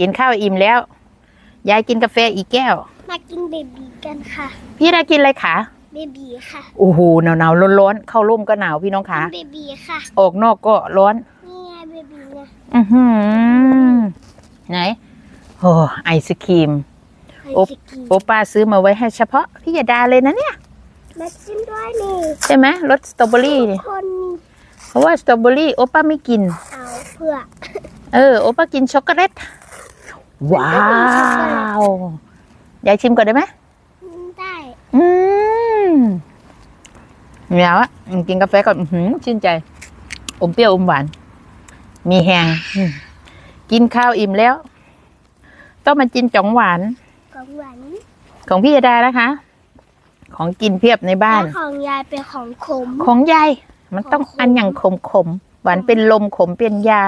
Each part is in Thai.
กินข้าวอิ่มแล้ว ยายกินกาแฟอีกแก้ว มากินเบบีกันค่ะ พี่ได้กินอะไรคะเบบีค่ะโอ้โหหนาวหนาวร้อนร้อนๆเข้าร่มก็หนาวพี่น้องกิคะนเบบีค่ะ ออกนอกก็ร้อน นี่ไงเบบีนะอือหือไหนโอ้ไอศครีมไอโอ๊บศกรีมโอป้าซื้อมาไว้ให้เฉพาะพี่ยาดาเลยนะเนี่ยมาชิมด้วยนี่ใช่ไหมรสสตรอเบอรี่เนี่ยคนเพราะว่าสตรอเบอรี่โอป้าไม่กิน เอาเพื่อเออ โอป้ากินช็อกโกแลต ว้าว ยายชิมก่อนได้ไหมได้อืมเหนียวอะอืมกินกาแฟก่อนอื้อหือชื่นใจ อมเปรี้ยวอมหวาน มีแหงอืมกินข้าวอิ่มแล้ว ต้องมากินจ่องหวาน ของหวานของพี่ยาดานะคะ ของกินเพียบในบ้าน และของยายเป็นของขม ของยายมันต้องของขมอันอย่างขมขมๆหวานเป็นลมขมเป็นยา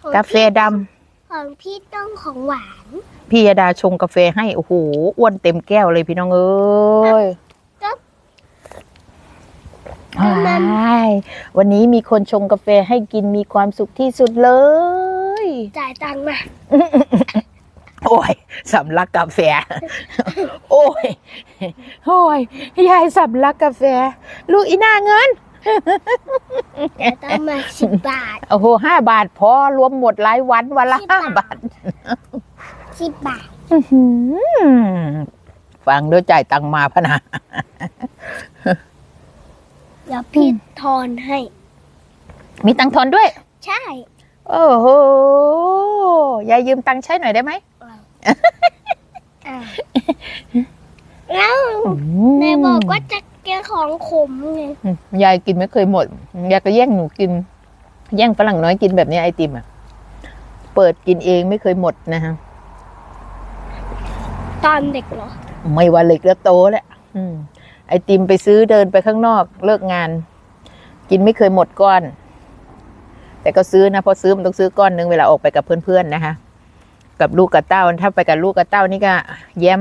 ของกาแฟดำ ของพี่ต้องของหวาน พี่ยาดาชงกาแฟให้ โอ้โห อ้วนเต็มแก้วเลยพี่น้องเอ้ยก็ว้ายวันนี้มีคนชงกาแฟให้กินมีความสุขที่สุดเลย จ่ายตังค์มา โอ้ยสำลักกาแฟ โอ้ย โอ้ย ยายสำลักกาแฟ ลูกอีหน้าเงิน จ่ายตังค์มาสิบบาทโอ้โหห้าบาทพอรวมหมดหลายวันวันละสิบห้าบาทบาทสิบบาทอื้อหือฟังด้วยจ่ายตังค์มาพะนะ เดี๋ยวพี่ทอนให้ มีตังค์ทอนด้วย ใช่ โอ้โหยายยืมตังค์ใช้หน่อยได้ไหมอะแล้วนายบอกว่าจะ กินของขมไงอืมยายกินไม่เคยหมด ยายก็แย่งหนูกิน แย่งฝรั่งน้อยกินแบบนี้ไอติมอะ เปิดกินเองไม่เคยหมดนะฮะ ตอนเด็กเหรอ ไม่ว่าเล็กแล้วโตแหละอืมไอติมไปซื้อเดินไปข้างนอกเลิกงาน กินไม่เคยหมดก้อน แต่ก็ซื้อนะเพอซื้อมันต้องซื้อก้อนนึงเวลาออกไปกับเพื่อนๆนะคะ กับลูกกับเต้าถ้าไปกับลูกกับเต้านี่ก็แย้ม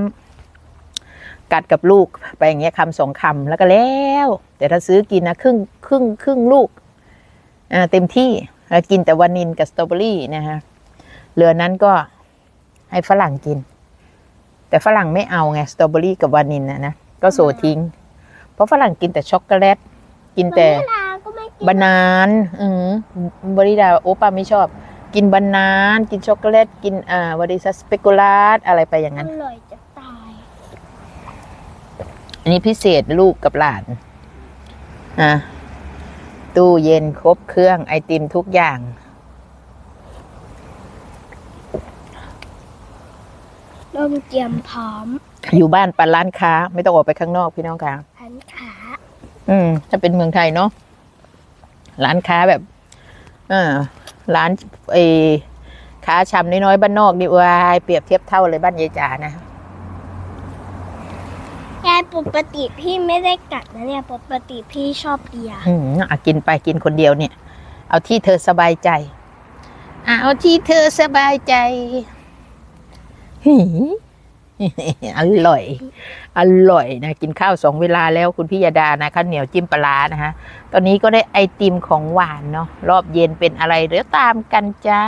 กัดกับลูกไปอย่างเงี้ยคำสองคำแล้วก็แล้ว แต่ถ้าซื้อกินนะครึ่งครึ่งครึ่งลูกอ่าเต็มที่แล้วกินแต่วานินกับสตรอเบอรี่นะฮะเหลือนั้นก็ให้ฝรั่งกิน แต่ฝรั่งไม่เอาไงสตรอเบอรี่กับวานินนะนะก็โซทิ้ง เพราะฝรั่งกินแต่ช็อกโกแลตกินแต่เวลาก็ไม่กินบานานอือบริดาโอป้าไม่ชอบ กินบานาน กินช็อกโกแลตกินอ่าบริซัสเปกุลาสอะไรไปอย่างอนั้น ร่อยจะตาย อั นนี้พิเศษลูกกับหลานอะตู้เย็นครบเครื่องไอติมทุกอย่างเริ่มเตรียมพร้อมอยู่บ้านปันร้านค้า ไม่ต้องออกไปข้างนอกพี่น้องค่ะพันขาอืม ถ้าเป็นเมืองไทยเนาะร้านค้าแบบเออร้านไอค้าชำน้อยๆบ้านนอกนี่วายเปรียบเทียบเท่าเลยบ้านยายจ๋านะ ยายปกติพี่ไม่ได้กัดนะเนี่ยปกติพี่ชอบเบียร์อืมอะกินไปกินคนเดียวเนี่ย เอาที่เธอสบายใจอะเอาที่เธอสบายใจหีอร่อย อร่อยนะ กินข้าวสองเวลาแล้วคุณพี่ยาดานะข้าวเหนียวจิ้มปลาร้านะฮะ ตอนนี้ก็ได้ไอติมของหวานเนาะรอบเย็นเป็นอะไร เดี๋ยวตามกันจ้า